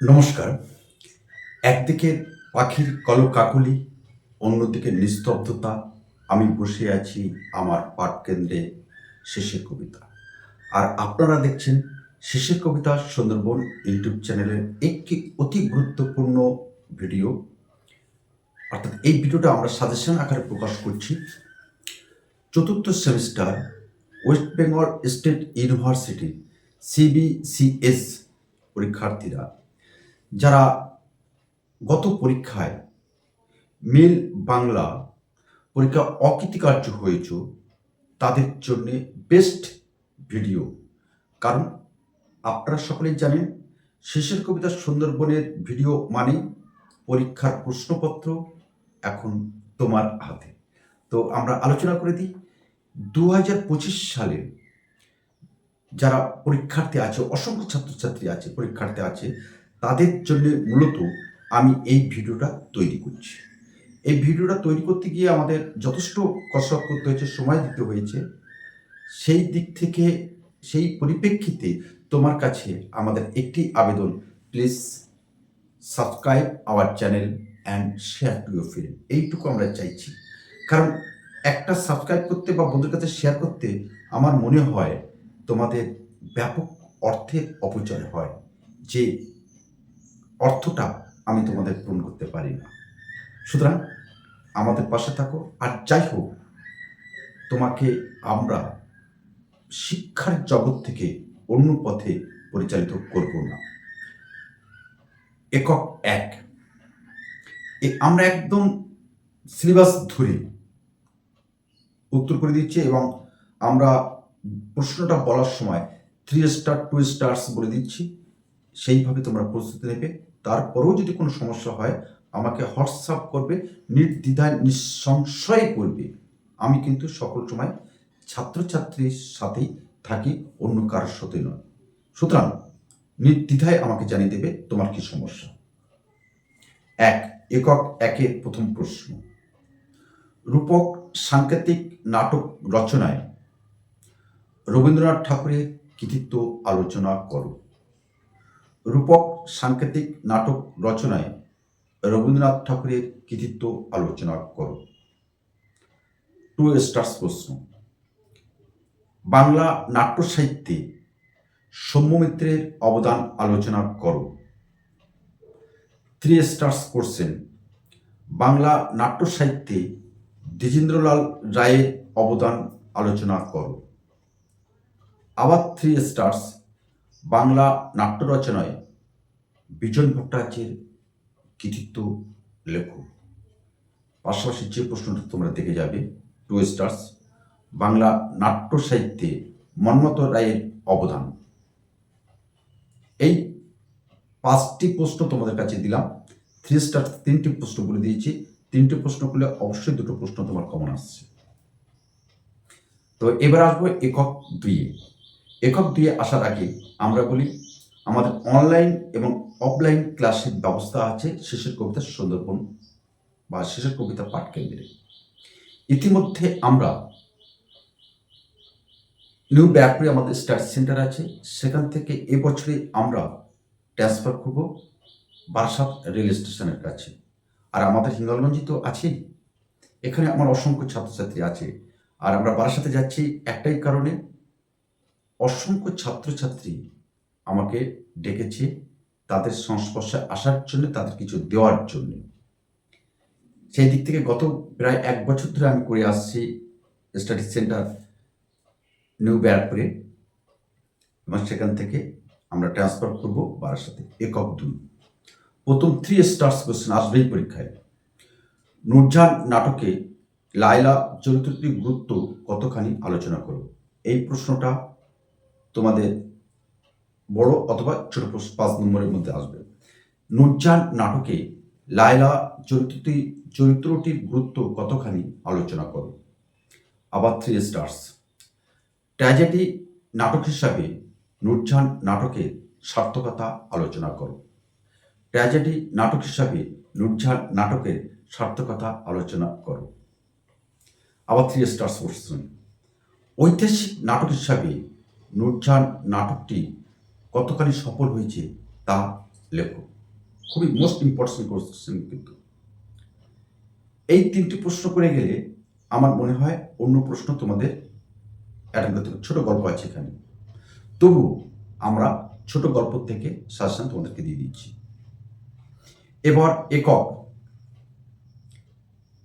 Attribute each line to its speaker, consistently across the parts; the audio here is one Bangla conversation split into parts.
Speaker 1: নমস্কার। একদিকে পাখির কলকাকলি, অন্যদিকে নিস্তব্ধতা। আমি বসে আছি আমার পাঠ কেন্দ্রে শেষের কবিতা। আর আপনারা দেখছেন শেষের কবিতা সুন্দরবন ইউটিউব চ্যানেলের একটি অতি গুরুত্বপূর্ণ ভিডিও। অর্থাৎ এই ভিডিওটা আমরা সাজেশন আকারে প্রকাশ করছি। চতুর্থ semester, West Bengal State University CBCS পরীক্ষার্থীরা যারা গত পরীক্ষায় মেল বাংলা পরীক্ষা অকৃতিকার্য হয়েছ, তাদের জন্য বেস্ট ভিডিও কারণ আপনারা সকলেই জানেন, শেষের কবিতা সুন্দরবনের ভিডিও মানে পরীক্ষার প্রশ্নপত্র এখন তোমার হাতে। তো আমরা আলোচনা করে দিই দু হাজার পঁচিশ সালে যারা পরীক্ষার্থী আছে, অসংখ্য ছাত্রছাত্রী আছে, পরীক্ষার্থী আছে তাদের জন্য মূলত আমি এই ভিডিওটা তৈরি করছি। এই ভিডিওটা তৈরি করতে গিয়ে আমাদের যথেষ্ট কসরত করতে হয়েছে, সময় দিতে হয়েছে। সেই দিক থেকে, সেই পরিপ্রেক্ষিতে তোমার কাছে আমাদের একটি আবেদন। Please subscribe our channel and share to your friend এইটুকু আমরা চাইছি। কারণ একটা সাবস্ক্রাইব করতে বা বন্ধুর কাছে শেয়ার করতে আমার মনে হয় তোমাদের ব্যাপক অর্থের অপচয় হয়। যে অর্থটা আমি তোমাদের পূরণ করতে পারি না। সুতরাং আমাদের পাশে থাকো, আর যাই হোক, তোমাকে আমরা শিক্ষার জগৎ থেকে অন্য পথে পরিচালিত করব না। একক এক। আমরা একদম সিলেবাস ধরে উত্তর করে দিচ্ছি এবং আমরা প্রশ্নটা বলার সময় থ্রি স্টার টু স্টার্স বলে দিচ্ছি। সেইভাবে তোমরা প্রস্তুতি নেবে। তারপরেও যদি কোনো সমস্যা হয়, আমাকে হোয়াটসঅ্যাপ করবে, নির্দ্বিধায়, নিঃসংশয়ে করবে আমি কিন্তু সকল সময় ছাত্রছাত্রীর সাথেই থাকি, অন্য কারোর সাথে নয়। সুতরাং নির্দ্বিধায় আমাকে জানিয়ে দেবে তোমার কি সমস্যা। এক, একক একের প্রথম প্রশ্ন। রূপক সাংকেতিক নাটক রচনায় রবীন্দ্রনাথ ঠাকুরের কৃতিত্ব আলোচনা করো। রূপক সাংকেতিক নাটক রচনায় রবীন্দ্রনাথ ঠাকুরের কৃতিত্ব আলোচনা করো। টু স্টার্স প্রশ্ন। বাংলা নাট্য সাহিত্যে সৌম্যমিত্রের অবদান আলোচনা করো। থ্রি স্টার্স কোর্সেন বাংলা নাট্য সাহিত্যে দ্বিজেন্দ্রলাল রায়ের অবদান আলোচনা করো। আবার থ্রি স্টার্স বাংলা নাট্য রচনায় বিজন ভট্টাচার্যের কৃতিত্ব লেখো। পাশাপাশি যে প্রশ্নটা তোমরা দেখে যাবে টু স্টার্স বাংলা নাট্য সাহিত্যে মন্মথ রায়ের অবদান। এই পাঁচটি প্রশ্ন তোমাদের কাছে দিলাম। থ্রি স্টার তিনটি প্রশ্ন বলে দিয়েছি। তিনটি প্রশ্ন করলে অবশ্যই দুটো প্রশ্ন তোমার কমন আসছে। তো এবার আসব একক দুইয়ে। একক দিয়ে আসার আগে আমরা বলি, আমাদের অনলাইন এবং অফলাইন ক্লাসের ব্যবস্থা আছে শেষের কবিতা সুন্দরবন বা শেষের কবিতা পাঠ কেন্দ্রে ইতিমধ্যে আমরা নিউ ব্যাকপুরে আমাদের স্টাডি সেন্টার আছে, সেখান থেকে এবছরে আমরা ট্রান্সফার করব বারাসাত রেল স্টেশনের কাছে। আর আমাদের হিঙ্গলগঞ্জে তো আছেই। এখানে আমার অসংখ্য ছাত্রছাত্রী আছে। আর আমরা বারাসাতে যাচ্ছি একটাই কারণে অসংখ্য ছাত্রছাত্রী আমাকে ডেকেছে তাদের সংস্পর্শে আসার জন্য, তাদের কিছু দেওয়ার জন্য। সেই দিক থেকে গত প্রায় এক বছর ধরে আমি করে আসছি স্টাডি সেন্টার নিউ ব্যারাকপুরে এবং সেখান থেকে আমরা ট্রান্সফার করব সাথে একক দুই। প্রথম থ্রি স্টার্স কোশ্চেন আসবেই পরীক্ষায়। নূরজাহান নাটকে লায়লা চরিত্রটির গুরুত্ব কতখানি আলোচনা করো? এই প্রশ্নটা তোমাদের বড় অথবা ছোট পাঁচ নম্বরের মধ্যে আসবে। নূরজাহান নাটকে লায়লা চরিত্রটি, চরিত্রটির গুরুত্ব কতখানি আলোচনা করো। আবার থ্রি স্টার্স ট্র্যাজেডি নাটক হিসাবে নূরজাহান নাটকের সার্থকতা আলোচনা করো। ট্র্যাজেডি নাটক হিসাবে নূরজাহান নাটকের সার্থকতা আলোচনা করো। আবার থ্রি স্টার্স ঐতিহাসিক নাটক হিসাবে নূরজাহান নাটকটি কতখানি সফল হয়েছে তা লেখো। খুবই মোস্ট ইম্পর্টেন্ট কোশ্চেন কিন্তু। এই তিনটি প্রশ্ন করে গেলে আমার মনে হয় অন্য প্রশ্ন তোমাদের ছোট গল্প আছে এখানে। তবু আমরা ছোট গল্প থেকে সাজেশন তোমাদেরকে দিয়ে দিচ্ছি। এবার একক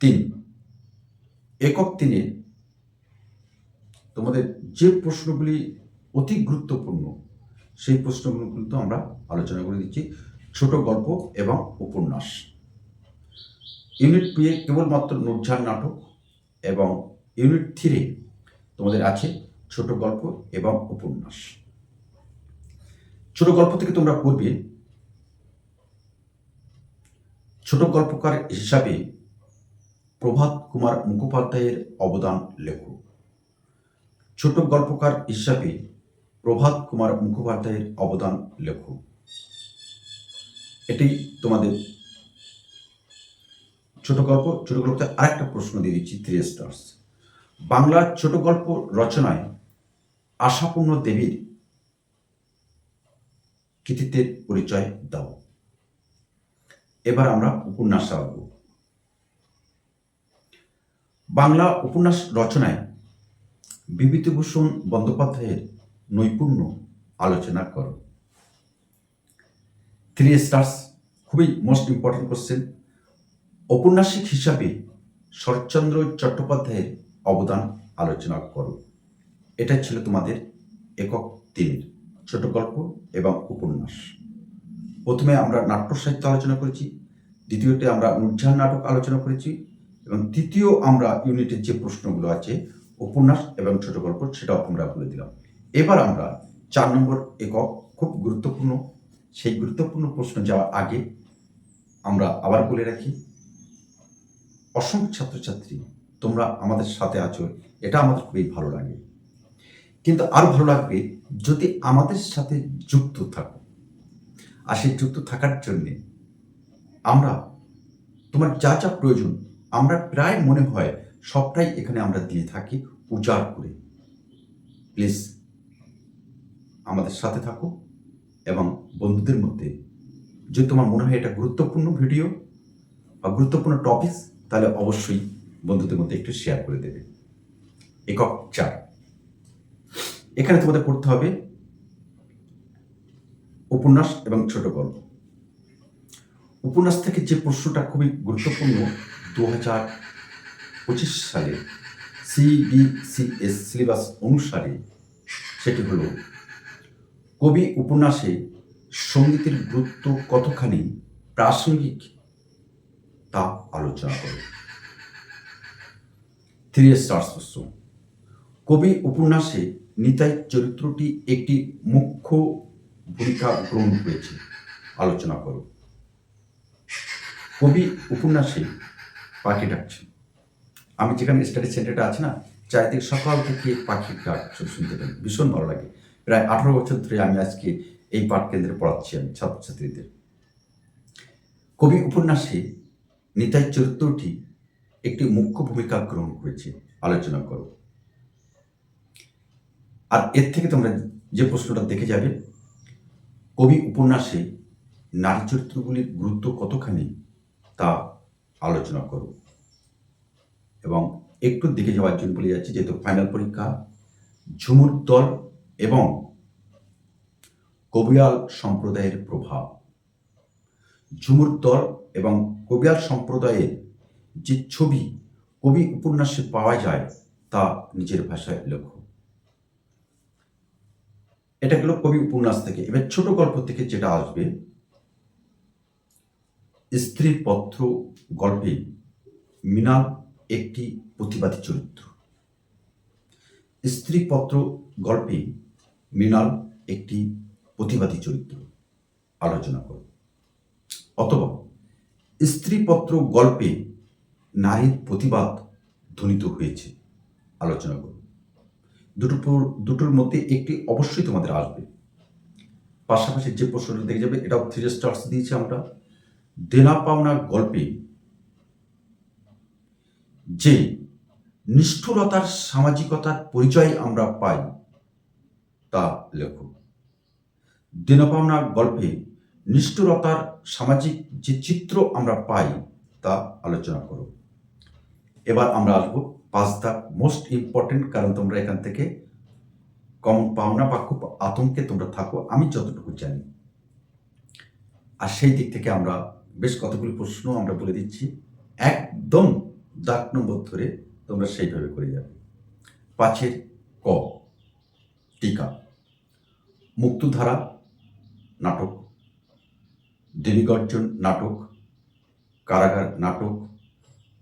Speaker 1: তিন। একক তিনে তোমাদের যে প্রশ্নগুলি অতি গুরুত্বপূর্ণ। সেই প্রশ্নগুলো কিন্তু আমরা আলোচনা করে দিচ্ছি। ছোট গল্প এবং উপন্যাস। ইউনিট টু এ কেবলমাত্র নুরঝান নাটক এবং ইউনিট থ্রি তোমাদের আছে ছোট গল্প এবং উপন্যাস। ছোট গল্প থেকে তোমরা করবে ছোট গল্পকার হিসাবে প্রভাত কুমার মুখোপাধ্যায়ের অবদান লেখো। ছোট গল্পকার হিসাবে প্রভাত কুমার মুখোপাধ্যায়ের অবদান লেখো এটি তোমাদের ছোট গল্প, ছোট গল্পতে আরেকটা প্রশ্ন দিয়ে দিচ্ছি থ্রি স্টার্স বাংলার ছোট গল্প রচনায় আশাপূর্ণ দেবীর কৃতিত্বের পরিচয় দাও। এবার আমরা উপন্যাস আঁকব। বাংলা উপন্যাস রচনায় বিভূতিভূষণ বন্দ্যোপাধ্যায়ের নৈপুণ্য আলোচনা করো। থ্রি স্টার্স খুবই মোস্ট ইম্পর্টেন্ট কোশ্চেন ঔপন্যাসিক হিসাবে শরৎচন্দ্র চট্টোপাধ্যায়ের অবদান আলোচনা করো। এটা ছিল তোমাদের একক তিন, ছোট গল্প এবং উপন্যাস। প্রথমে আমরা নাট্য সাহিত্য আলোচনা করেছি, দ্বিতীয়তে আমরা নুরজাহান নাটক আলোচনা করেছি, এবং তৃতীয় আমরা ইউনিটের যে প্রশ্নগুলো আছে, উপন্যাস এবং ছোট গল্প, সেটাও আমরা বলে দিলাম। এবার আমরা চার নম্বর একক খুব গুরুত্বপূর্ণ, সেই গুরুত্বপূর্ণ প্রশ্ন যাওয়ার আগে আমরা আবার বলে রাখি, অসংখ্য ছাত্রছাত্রী তোমরা আমাদের সাথে আছো, এটা আমাদের খুবই ভালো লাগে। কিন্তু আরও ভালো লাগবে যদি আমাদের সাথে যুক্ত থাকো। আর সেই যুক্ত থাকার জন্যে আমরা, তোমার যা যা প্রয়োজন, আমরা প্রায় মনে হয় সবটাই এখানে আমরা দিয়ে থাকি, উজাড় করে। প্লিজ আমাদের সাথে থাকো এবং বন্ধুদের মধ্যে। যদি তোমার মনে হয় এটা গুরুত্বপূর্ণ ভিডিও বা গুরুত্বপূর্ণ টপিক তাহলে অবশ্যই বন্ধুদের মধ্যে একটু শেয়ার করে দেবে। একক চার। এখানে তোমাদের পড়তে হবে উপন্যাস এবং ছোট গল্প। উপন্যাস থেকে যে প্রশ্নটা খুবই গুরুত্বপূর্ণ দু হাজার পঁচিশ সালে সিবিসিএস সিলেবাস অনুসারে সেটি হলো কবি উপন্যাসে সঙ্গীতের গুরুত্ব কতখানি প্রাসঙ্গিক তা আলোচনা করে। কবি উপন্যাসে নিতাই চরিত্রটি একটি মুখ্য ভূমিকা গ্রহণ করেছে। আলোচনা করো। কবি উপন্যাসে পাখি ডাকছে। আমি যেখানে স্টাডি সেন্টারটা আছে না, চারিদিকে সকাল থেকে পাখির ডাক শুনতে পাই ভীষণ ভালো লাগে। প্রায় আঠারো বছর ধরে আমি আজকে এই পাঠ কেন্দ্রে পড়াচ্ছি আমি, ছাত্রছাত্রীদের। কবি উপন্যাসে নিতাই চরিত্রটি একটি মুখ্য ভূমিকা গ্রহণ করেছে। আলোচনা করো। আর এর থেকে তোমরা যে প্রশ্নটা দেখে যাবে, কবি উপন্যাসে নারী চরিত্রগুলির গুরুত্ব কতখানি তা আলোচনা করো। এবং একটু দিকে যাওয়ার জন্য বলে যাচ্ছি, যেহেতু ফাইনাল পরীক্ষা, ঝুমুর দল এবং কবিয়াল সম্প্রদায়ের প্রভাব। ঝুমুর দল এবং কবিয়াল সম্প্রদায়ের যে ছবি, কবি উপন্যাসে পাওয়া যায়, তা নিজের ভাষায় লক্ষ্য এটা গেল কবি উপন্যাস থেকে। এবার ছোট গল্প থেকে যেটা আসবে স্ত্রীপত্র গল্পে মিনাল একটি প্রতিবাদী চরিত্র। স্ত্রী পত্র গল্পে মৃণাল একটি প্রতিবাদী চরিত্র আলোচনা করো অথবা স্ত্রীপত্র গল্পে নারীর প্রতিবাদ ধ্বনিত হয়েছে আলোচনা করো দুটো দুটোর মধ্যে একটি অবশ্যই তোমাদের আসবে। পাশাপাশি যে প্রশ্নটা দেখে যাবে, এটাও থ্রি স্টার্স দিয়েছি আমরা। দেনা পাওনা গল্পে যে নিষ্ঠুরতার সামাজিকতার পরিচয় আমরা পাই তা লেখো দিনপাওনা গল্পে নিষ্ঠুরতার সামাজিক যে চিত্র আমরা পাই, তা আলোচনা করব এবার আমরা আসব পাঁচ দাগ মোস্ট ইম্পর্টেন্ট কারণ তোমরা এখান থেকে। কমন পাও না বা খুব আতঙ্কে তোমরা থাকো, আমি যতটুকু জানি। আর সেই দিক থেকে আমরা বেশ কতগুলি প্রশ্ন আমরা বলে দিচ্ছি। একদম দাগ নম্বর ধরে তোমরা সেইভাবে করে যাবে। পাঁচের ক। টিকা। মুক্তধারা নাটক, দেবীগর্জন নাটক, কারাগার নাটক,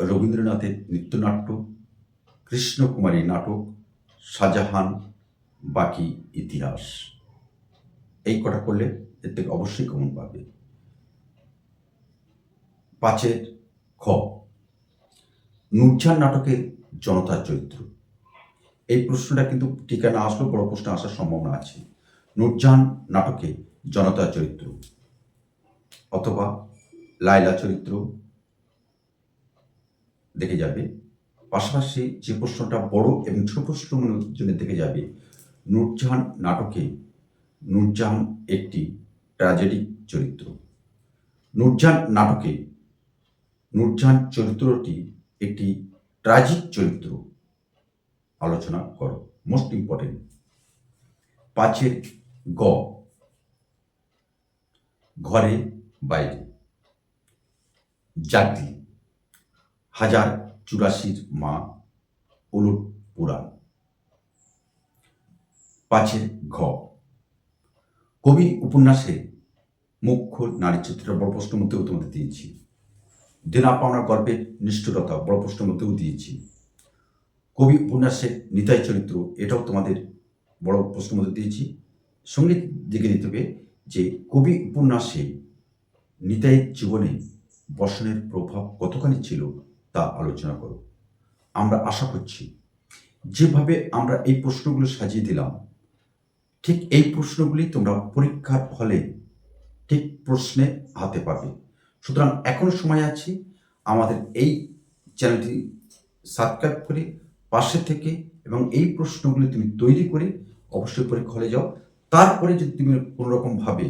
Speaker 1: রবীন্দ্রনাথের নৃত্যনাট্য, কৃষ্ণকুমারী নাটক, শাহজাহান বাকি ইতিহাস। এই কটা করলে এর থেকে অবশ্যই কমন পাবে। পাঁচের খ। নূরজাহান নাটকের জনতার চরিত্র। এই প্রশ্নটা কিন্তু টিকা না আসলেও বড় প্রশ্ন আসার সম্ভাবনা আছে। নূরজাহান নাটকে জনতার চরিত্র অথবা লায়লা চরিত্র দেখে যাবে। পাশাপাশি যে প্রশ্নটা বড় এবং ছোট প্রশ্নগুলোর জন্য দেখে যাবে নূরজাহান নাটকে নূরজাহান একটি ট্র্যাজেডিক চরিত্র। নূরজাহান নাটকে নূরজাহান চরিত্রটি একটি ট্র্যাজিক চরিত্র। আলোচনা করো। মোস্ট ইম্পর্টেন্ট পাঁচের গ। ঘরে বাইরে। জাতি। হাজার চুরাশির মা উলুট পুরাণ পাঁচের ঘ। কবি উপন্যাসে মুখ্য নারী চিত্রের বড় প্রশ্ন মধ্যেও তোমাদের দিয়েছি। দেনা পাওনা গল্পের নিষ্ঠুরতা বড় প্রশ্নের মধ্যেও দিয়েছি। কবি উপন্যাসের নিতাই চরিত্র, এটাও তোমাদের বড় প্রশ্ন মধ্যে দিয়েছি। সঙ্গে দিকে দিতে হবে যে কবি উপন্যাসে নিতাইয়ের জীবনে বসনের প্রভাব কতখানি ছিল তা আলোচনা করো। আমরা আশা করছি যেভাবে আমরা এই প্রশ্নগুলো সাজিয়ে দিলাম, ঠিক এই প্রশ্নগুলি তোমরা পরীক্ষার হলে ঠিক প্রশ্নে হাতে পাবে। সুতরাং এখনও সময় আছে আমাদের এই চ্যানেলটি সাবস্ক্রাইব করে পাশে থেকে এবং এই প্রশ্নগুলি তুমি তৈরি করে অবশ্যই পরীক্ষা হলে যাও। তারপরে যদি তুমি কোনো রকমভাবে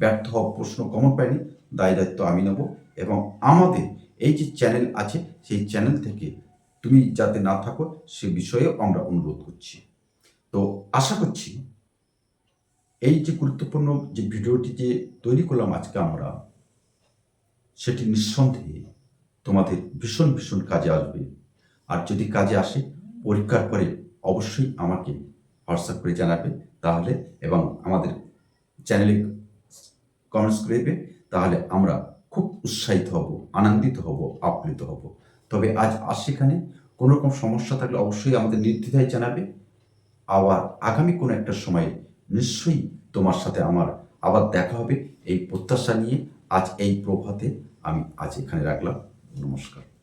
Speaker 1: ব্যর্থ হওয়া প্রশ্ন কমন পাইনি দায় দায়িত্ব আমি নেব এবং আমাদের এই যে চ্যানেল আছে, সেই চ্যানেল থেকে তুমি যাতে না থাকো, সে বিষয়েও আমরা অনুরোধ করছি। তো আশা করছি এই যে গুরুত্বপূর্ণ যে ভিডিওটি যে তৈরি করলাম আজকে আমরা, সেটি নিঃসন্দেহে তোমাদের ভীষণ ভীষণ কাজে আসবে। আর যদি কাজে আসে পরীক্ষার পরে অবশ্যই আমাকে হোয়াটসঅ্যাপ করে জানাবে তাহলে এবং আমাদের চ্যানেলে কমেন্টস করে দেবে তাহলে আমরা খুব উৎসাহিত হব, আনন্দিত হব, আপ্লুত হব। তবে আজ আর সেখানে কোনো রকম সমস্যা থাকলে অবশ্যই আমাদের নির্দ্বিধায় জানাবে। আবার আগামী কোনো একটা সময়ে নিশ্চয়ই তোমার সাথে আমার আবার দেখা হবে। এই প্রত্যাশা নিয়ে আজ এই প্রভাতে আমি আজ এখানে রাখলাম। নমস্কার।